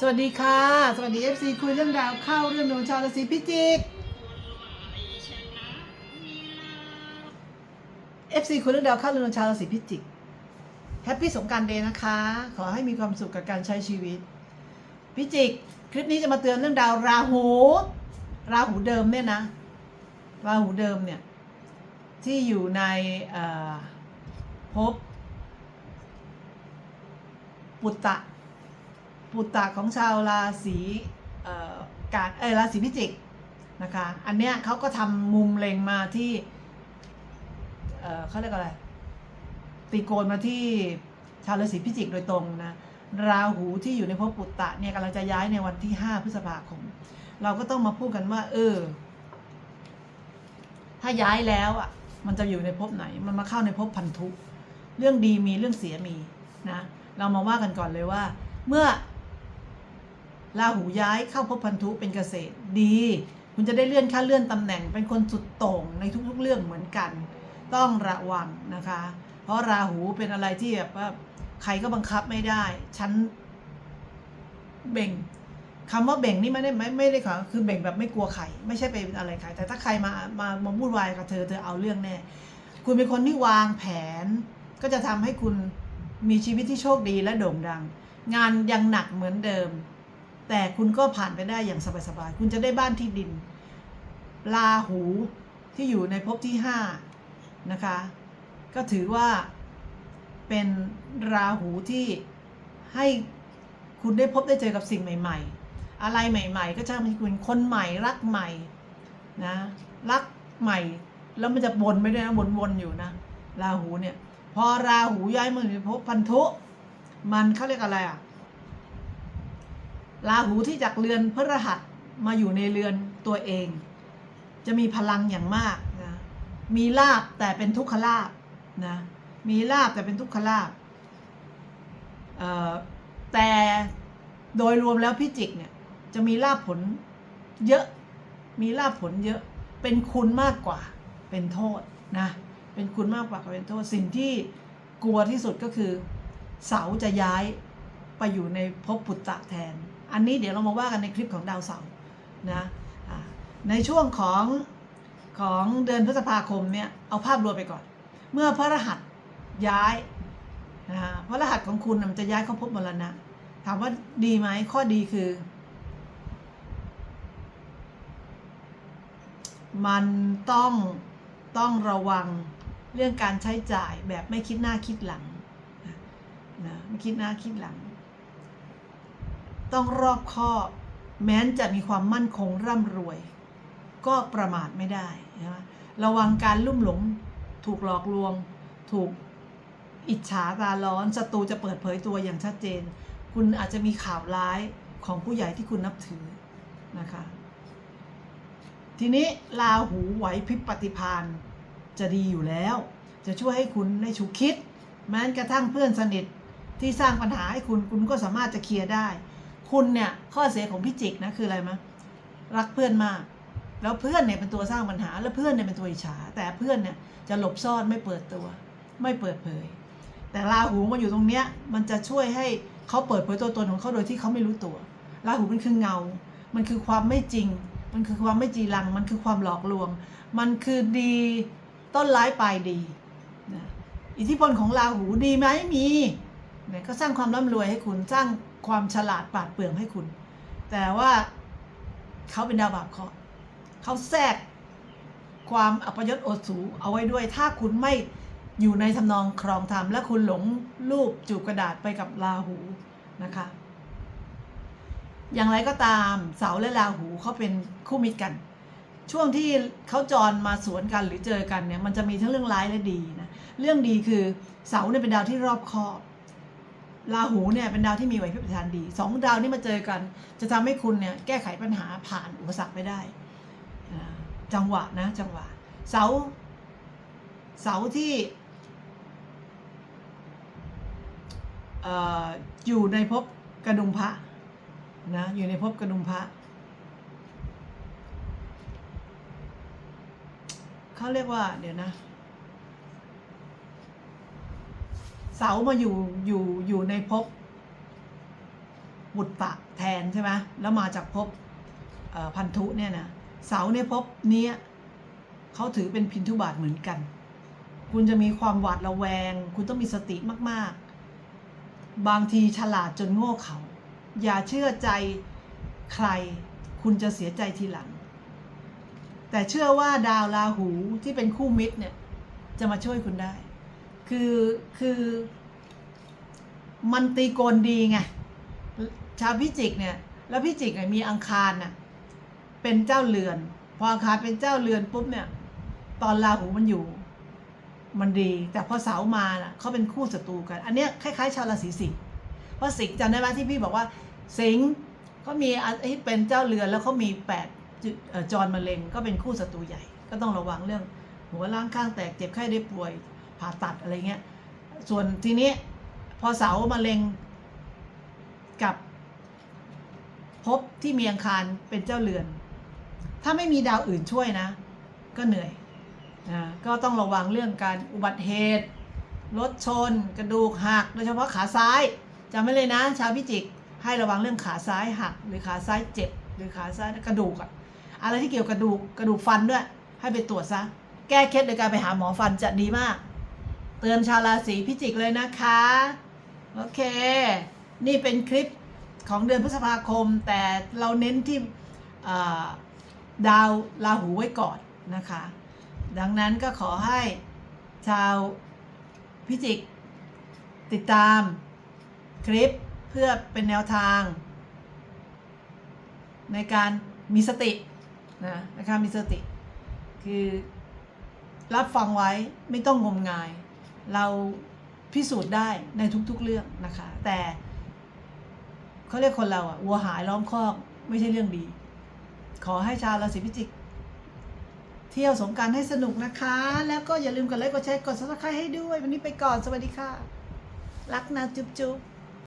สวัสดีค่ะ สวัสดี FC คุยเรื่องดาวเข้าเรื่องดวงชาวราศีพิจิก FC คุยเรื่องดาวเข้าเรื่องดวงชาวราศีพิจิกแฮปปี้สงกรารเดย์นะคะ ขอให้มีความสุขกับการใช้ชีวิต พิจิก คลิปนี้จะมาเตือนเรื่องดาวราหู ราหูเดิมเนี่ยนะ ราหูเดิมเนี่ย ที่อยู่ในภพปุตตะ ปุตตะของชาวราศีการเอยราศีพิจิกนะคะอันเนี้ยเขาก็ทำมุมเล็งมาที่เออเขาเรียกอะไร ตีโกนมาที่ชาวราศีพิจิกโดยตรงนะราหูที่อยู่ในภพปุตตะเนี่ยกำลังจะย้ายในวันที่ 5 พฤษภาคม เราก็ต้องมาพูดกันว่า เออ ถ้าย้ายแล้วอะ มันจะอยู่ในภพไหน มันมาเข้าในภพพันธุเรื่องดีมีเรื่องเสียมีนะ เรามาว่ากันก่อนเลยว่า เมื่อ ราหูย้ายเข้าภพพันธุเป็นเกษตรดี คุณจะได้เลื่อนขั้นเลื่อนตำแหน่งเป็นคนสุดโต่งในทุกๆเรื่องเหมือนกัน ต้องระวังนะคะ เพราะราหูเป็นอะไรที่แบบว่าใครก็บังคับไม่ได้ ฉันเบ่งคำว่าเบ่งนี่ไม่ได้ไม่ไม่ได้ขอคือเบ่งแบบไม่กลัวใครไม่ใช่ไปอะไรใครแต่ถ้าใครมามามาวุ่นวายกับเธอเธอเอาเรื่องแน่คุณเป็นคนที่วางแผน ก็จะทำให้คุณมีชีวิตที่โชคดีและโด่งดัง งานยังหนักเหมือนเดิม แต่คุณก็ผ่านไปได้อย่างสบายๆ คุณจะได้บ้านที่ดินลาหูที่อยู่ในภพที่ห้านะคะ ก็ถือว่าเป็นราหูที่ให้คุณได้พบได้เจอกับสิ่งใหม่ ๆ อะไรใหม่ ๆ ก็จะมีคุณคนใหม่รักใหม่นะรักใหม่ แล้วมันจะวนไปด้วยนะวนๆอยู่นะราหูเนี่ย พอราหูย้ายมาอยู่ในภพพันธุ มันเขาเรียกอะไรอะ ราหูที่จากเรือนพฤหัสมาอยู่ในเรือนตัวเอง จะมีพลังอย่างมากนะมีลาบแต่เป็นทุกขลาบนะมีลาบแต่เป็นทุกขลาบแต่โดยรวมแล้วพิจิกเนี่ยจะมีลาบผลเยอะ มีลาบผลเยอะ เป็นคุณมากกว่าเป็นโทษนะ เป็นคุณมากกว่าเป็นโทษ สิ่งที่กลัวที่สุดก็คือ เสาจะย้ายไปอยู่ในภพปุตตะแทน อันนี้เดี๋ยวเรามาว่ากันในคลิปของดาวเสาร์นะในช่วงของของเดือนพฤษภาคมเนี่ยเอาภาพรวมไปก่อน เมื่อพระรหัสย้ายนะฮะพระรหัสของคุณมันจะย้ายเข้าภพมรณะ ถามว่าดีไหมข้อดีคือ มันต้องต้องระวังเรื่องการใช้จ่ายแบบไม่คิดหน้าคิดหลังนะไม่คิดหน้าคิดหลัง ต้องรอบคอบแม้นจะมีความมั่นคงร่ำรวย ก็ประมาทไม่ได้นะระวังการลุ่มหลง ถูกหลอกลวง ถูกอิจฉาตาร้อนศัตรูจะเปิดเผยตัวอย่างชัดเจน คุณอาจจะมีข่าวร้ายของผู้ใหญ่ที่คุณนับถือนะคะ ทีนี้ลาหูไหวพริบปฏิพานจะดีอยู่แล้ว จะช่วยให้คุณได้ฉุกคิด แม้กระทั่งเพื่อนสนิทที่สร้างปัญหาให้คุณคุณก็สามารถจะเคลียร์ได้ คุณเนี่ยข้อเสียของพิจิกนะคืออะไรมะรักเพื่อนมาก แล้วเพื่อนเนี่ยเป็นตัวสร้างปัญหา แล้วเพื่อนเนี่ยเป็นตัวอิจฉา แต่เพื่อนเนี่ยจะหลบซ่อนไม่เปิดตัว ไม่เปิดเผย แต่ราหูมาอยู่ตรงเนี้ยมันจะช่วยให้เขาเปิดเผยตัวตนของเขาโดยที่เขาไม่รู้ตัว ราหูมันคือเงา มันคือความไม่จริง มันคือความไม่จีรัง มันคือความหลอกลวง มันคือดีต้นร้ายปลายดีนะอิทธิพลของราหูดีไหมมีเนี่ยก็สร้างความร่ำรวยให้คุณสร้าง ความฉลาดปาดเปรื่องให้คุณ แต่ว่าเขาเป็นดาวบาปเคราะห์เขาแทรกความอัปยศโอดสูเอาไว้ด้วย ถ้าคุณไม่อยู่ในทำนองครองธรรมและคุณหลงรูปจูบกระดาษไปกับราหูนะคะ อย่างไรก็ตามเสาและราหูเขาเป็นคู่มิตรกัน ช่วงที่เขาจรมาสวนกันหรือเจอกันเนี่ยมันจะมีทั้งเรื่องร้ายและดีนะเรื่องดีคือเสาเนี่ยเป็นดาวที่รอบคอบ ราหูเนี่ยเป็นดาวที่มีไหวพริบทานดีสองดาวนี้มาเจอกัน จะทำให้คุณเนี่ยแก้ไขปัญหาผ่านอุปสรรคไปได้ จังหวะนะจังหวะ เสา เสาที่เอ่ออยู่ในภพกระดุมพระนะอยู่ในภพกระดุมพระเขาเรียกว่าเดี๋ยวนะ เสามาอยู่อยู่อยู่ในภพบุตรปะแทนใช่ไหมแล้วมาจากภพพันธุเนี่ยนะเสาในภพนี้เขาถือเป็นพินทุบาทเหมือนกัน คุณจะมีความหวาดระแวง คุณต้องมีสติมากๆ บางทีฉลาดจนโง่เขา อย่าเชื่อใจใคร คุณจะเสียใจทีหลัง แต่เชื่อว่าดาวราหูที่เป็นคู่มิตรเนี่ยจะมาช่วยคุณได้ คือคือมันตีโกนดีไงชาวพิจิกเนี่ย แล้วพิจิกเนี่ยมีอังคารน่ะเป็นเจ้าเรือน พออังคารเป็นเจ้าเรือนปุ๊บเนี่ย ตอนราหูมันอยู่ มันดี แต่พอเสามาน่ะเขาเป็นคู่ศัตรูกัน อันเนี้ยคล้าย ๆ ชาวราศีสิงห์เพราะสิงห์จำได้ไหมที่พี่บอกว่า สิงห์เขามีอันที่เป็นเจ้าเรือนแล้วเขามีแปดจอ่อจรมะเร็งก็เป็นคู่ศัตรูใหญ่ ก็ต้องระวังเรื่อง หัวล้างข้างแตกเจ็บไข้ได้ป่วย ผ่าตัดอะไรเงี้ย ส่วนทีนี้พอเสามะเร็งกับภพที่เมีอังคารเป็นเจ้าเรือน ถ้าไม่มีดาวอื่นช่วยนะ ก็เหนื่อยนะก็ต้องระวังเรื่องการอุบัติเหตุ รถชน กระดูกหัก โดยเฉพาะขาซ้ายจำไว้เลยนะ ชาวพิจิก ให้ระวังเรื่องขาซ้ายหัก หรือขาซ้ายเจ็บ หรือขาซ้ายกระดูกอะอะไรที่เกี่ยวกับกระดูกกระดูกฟันด้วย ให้ไปตรวจซะ แก้เคล็ดโดยการไปหาหมอฟันจะดีมาก เตือนชาวราศีพิจิกเลยนะคะ โอเค นี่เป็นคลิปของเดือนพฤษภาคม แต่เราเน้นที่ดาวราหูไว้ก่อนนะคะ ดังนั้นก็ขอให้ชาวพิจิกติดตามคลิปเพื่อเป็นแนวทาง ในการมีสตินะนการมีสติ คือรับฟังไว้ไม่ต้องงมงาย เราพิสูจน์ได้ในทุกๆเรื่องนะคะ แต่เขาเรียกคนเราอะวัวหายล้อมคอกไม่ใช่เรื่องดี ขอให้ชาวราศีพิจิก เที่ยวสงการให้สนุกนะคะ แล้วก็อย่าลืมกดไลค์กดแชร์กดซับสไครต์ให้ด้วย วันนี้ไปก่อนสวัสดีค่ะ รักนะจุ๊บจุ๊บ